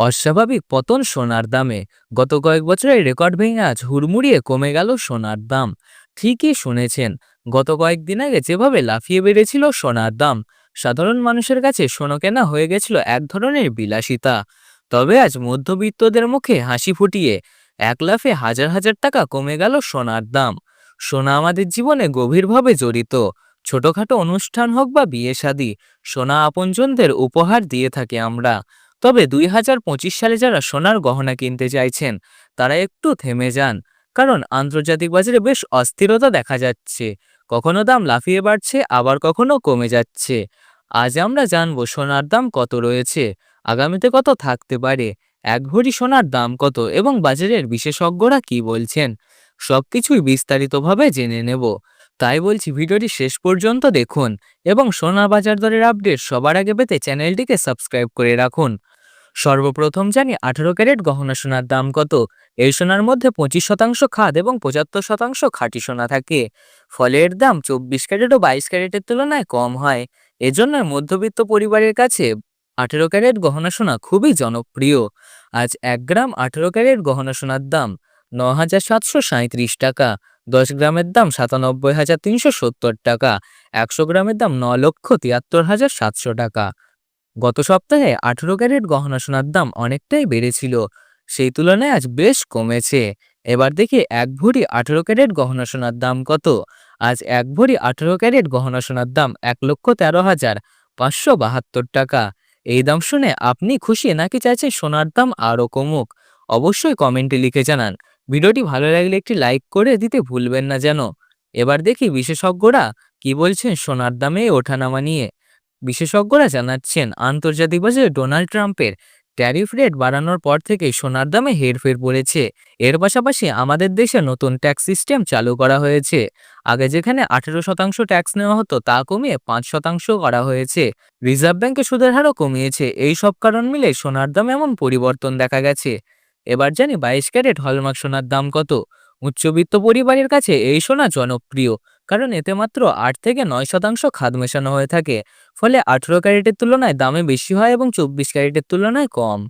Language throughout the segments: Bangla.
অস্বাভাবিক পতন সোনার দামে। গত কয়েক বছরের রেকর্ড ভেঙে আজ হুড়মুড়িয়ে কমে গেল সোনার দাম। ঠিকই শুনেছেন, গত কয়েকদিন আগে যেভাবে লাফিয়ে বেড়েছিল সোনার দাম, সাধারণ মানুষের কাছে সোনা কেনা হয়ে গেছিল এক ধরনের বিলাসিতা। তবে আজ মধ্যবিত্তদের মুখে হাসি ফুটিয়ে এক লাফে হাজার হাজার টাকা কমে গেল সোনার দাম। সোনা আমাদের জীবনে গভীরভাবে জড়িত। ছোটখাটো অনুষ্ঠান হোক বা বিয়ে শাদী সোনা আপনজনদের উপহার দিয়ে থাকি আমরা। তবে দুই হাজার পঁচিশ সালে যারা সোনার গহনা কিনতে চাইছেন, তারা একটু থেমে যান, কারণ আন্তর্জাতিক বাজারে বেশ অস্থিরতা দেখা যাচ্ছে। কখনো দাম লাফিয়ে বাড়ছে, আবার কখনো কমে যাচ্ছে। আজ আমরা জানব সোনার দাম কত রয়েছে, আগামীতে কত থাকতে পারে, এক ভরি সোনার দাম কত এবং বাজারের বিশেষজ্ঞরা কি বলছেন, সবকিছুই বিস্তারিতভাবে জেনে নেব। তাই বলছি ভিডিওটি শেষ পর্যন্ত দেখুন এবং সোনা বাজার দরের আপডেট সবার আগে পেতে চ্যানেলটিকে সাবস্ক্রাইব করে রাখুন। সর্বপ্রথম জানি আঠারো ক্যারেট গহনা সোনার দাম কত? এই সোনার মধ্যে পঁচিশ শতাংশ খাদ এবং পঁচাত্তর শতাংশ খাঁটি সোনা থাকে। ফলে এর দাম চব্বিশ ক্যারেট ও বাইশ ক্যারেটের তুলনায় কম হয়। এজন্য মধ্যবিত্ত পরিবারের কাছে আঠেরো ক্যারেট গহনা সোনা খুবই জনপ্রিয়। আজ এক গ্রাম আঠেরো ক্যারেট গহনা সোনার দাম ন হাজার সাতশো টাকা। দশ গ্রামের দাম সাতানব্বই হাজার তিনশো সত্তর টাকা, একশো গ্রামের দাম ন লক্ষ তিয়াত্তর হাজার সাতশো টাকা। গত সপ্তাহে আঠেরো ক্যারেট গহনা সোনার দাম অনেকটাই বেড়েছিল, সেই তুলনায় আজ বেশ কমেছে। এবার দেখি এক ভরি আঠেরো ক্যারেট গহনা সোনার দাম কত? আজ এক ভরি আঠেরো ক্যারেট গহনা সোনার দাম এক লক্ষ তেরো হাজার পাঁচশো বাহাত্তর টাকা। এই দাম শুনে আপনি খুশি নাকি চাইছেন সোনার দাম আরও কমুক? অবশ্যই কমেন্টে লিখে জানান। ভিডিওটি ভালো লাগলে একটি লাইক করে দিতে ভুলবেন না যেন। এবার দেখি বিশেষজ্ঞরা কি বলছেন সোনার দামে ওঠানামা নিয়ে। বিশেষজ্ঞরা জানাচ্ছেন, আন্তর্জাতিক বাজারে ডোনাল্ড ট্রাম্পের ট্যারিফ রেট বাড়ানোর পর থেকেই সোনার দামে হেরফের পড়েছে এর পাশাপাশি আমাদের দেশে নতুন ট্যাক্স সিস্টেম চালু করা হয়েছে। আগে যেখানে আঠেরো শতাংশ ট্যাক্স নেওয়া হতো, তা কমিয়ে পাঁচ শতাংশ করা হয়েছে। রিজার্ভ ব্যাংকে সুদের হারও কমিয়েছে। এই সব কারণ মিলে সোনার দামে এমন পরিবর্তন দেখা গেছে। এবার জানি বাইশ ক্যারেট হলমার্ক সোনার দাম কত? উচ্চবিত্ত পরিবারের কাছে এই সোনা জনপ্রিয়, কারণ এতে মাত্র আট থেকে নয় শতাংশ খাদ মেশানো হয়ে থাকে। ফলে আঠেরো ক্যারেটের তুলনায় দামে বেশি হয় এবং চব্বিশ ক্যারেটের তুলনায় কম।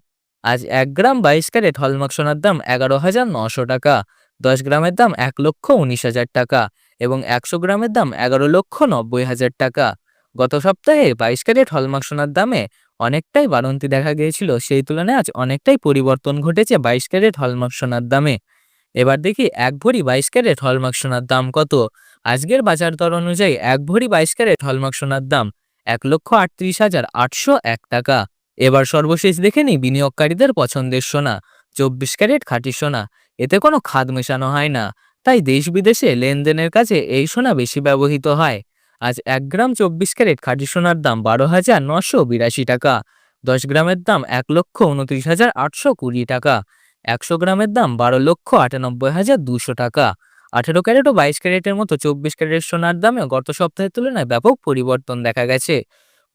আজ এক গ্রাম বাইশ ক্যারেট হলমার্ক সোনার দাম এগারো হাজার নশো টাকা, দশ গ্রামের দাম এক লক্ষ উনিশ হাজার টাকা এবং একশো গ্রামের দাম এগারো লক্ষ নব্বই হাজার টাকা। গত সপ্তাহে বাইশ ক্যারেট হলমার্ক সোনার দামে অনেকটাই বাড়ন্তি দেখা গিয়েছিল। সেই তুলনায় আজ অনেকটাই পরিবর্তন ঘটেছে বাইশ ক্যারেট হলমার্ক সোনার দামে। এবার দেখি এক ভরি বাইশ ক্যারেট হলমার্ক সোনার দাম কত? আজকের বাজার দর অনুযায়ী এক ভরি বাইশ ক্যারেট হলমার্ক সোনার দাম এক লক্ষ আটত্রিশ হাজার আটশো এক টাকা। এবার সর্বশেষ দেখে নিই বিনিয়োগকারীদের পছন্দের সোনা, চব্বিশ ক্যারেট খাঁটি সোনা। এতে কোনো খাদ মেশানো হয় না। তাই দেশ বিদেশে লেনদেনের কাছে এই সোনা বেশি ব্যবহৃত হয়। আজ এক গ্রাম চব্বিশ ক্যারেট খাঁটি সোনার দাম বারো হাজার নশো বিরাশি টাকা। দশ গ্রামের দাম এক লক্ষ উনত্রিশ হাজার আটশো কুড়ি টাকা। একশো গ্রামের দাম বারো লক্ষ আটানব্বই হাজার দুশো টাকা। আঠেরো ক্যারেট ও বাইশ ক্যারেটের মতো চব্বিশ ক্যারেট সোনার দামেও গত সপ্তাহের তুলনায় ব্যাপক পরিবর্তন দেখা গেছে।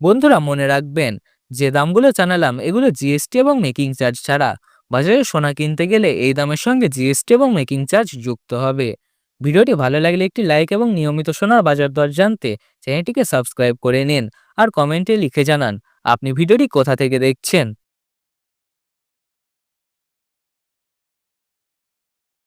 বন্ধুরা, মনে রাখবেন, যে দামগুলো জানালাম, এগুলো জিএসটি এবং মেকিং চার্জ ছাড়া। বাজারে সোনা কিনতে গেলে এই দামের সঙ্গে জিএসটি এবং মেকিং চার্জ যুক্ত হবে। ভিডিওটি ভালো লাগলে একটি লাইক এবং নিয়মিত সোনার বাজার দর জানতে চ্যানেলটিকে সাবস্ক্রাইব করে নিন আর কমেন্টে লিখে জানান, আপনি ভিডিওটি কোথা থেকে দেখছেন?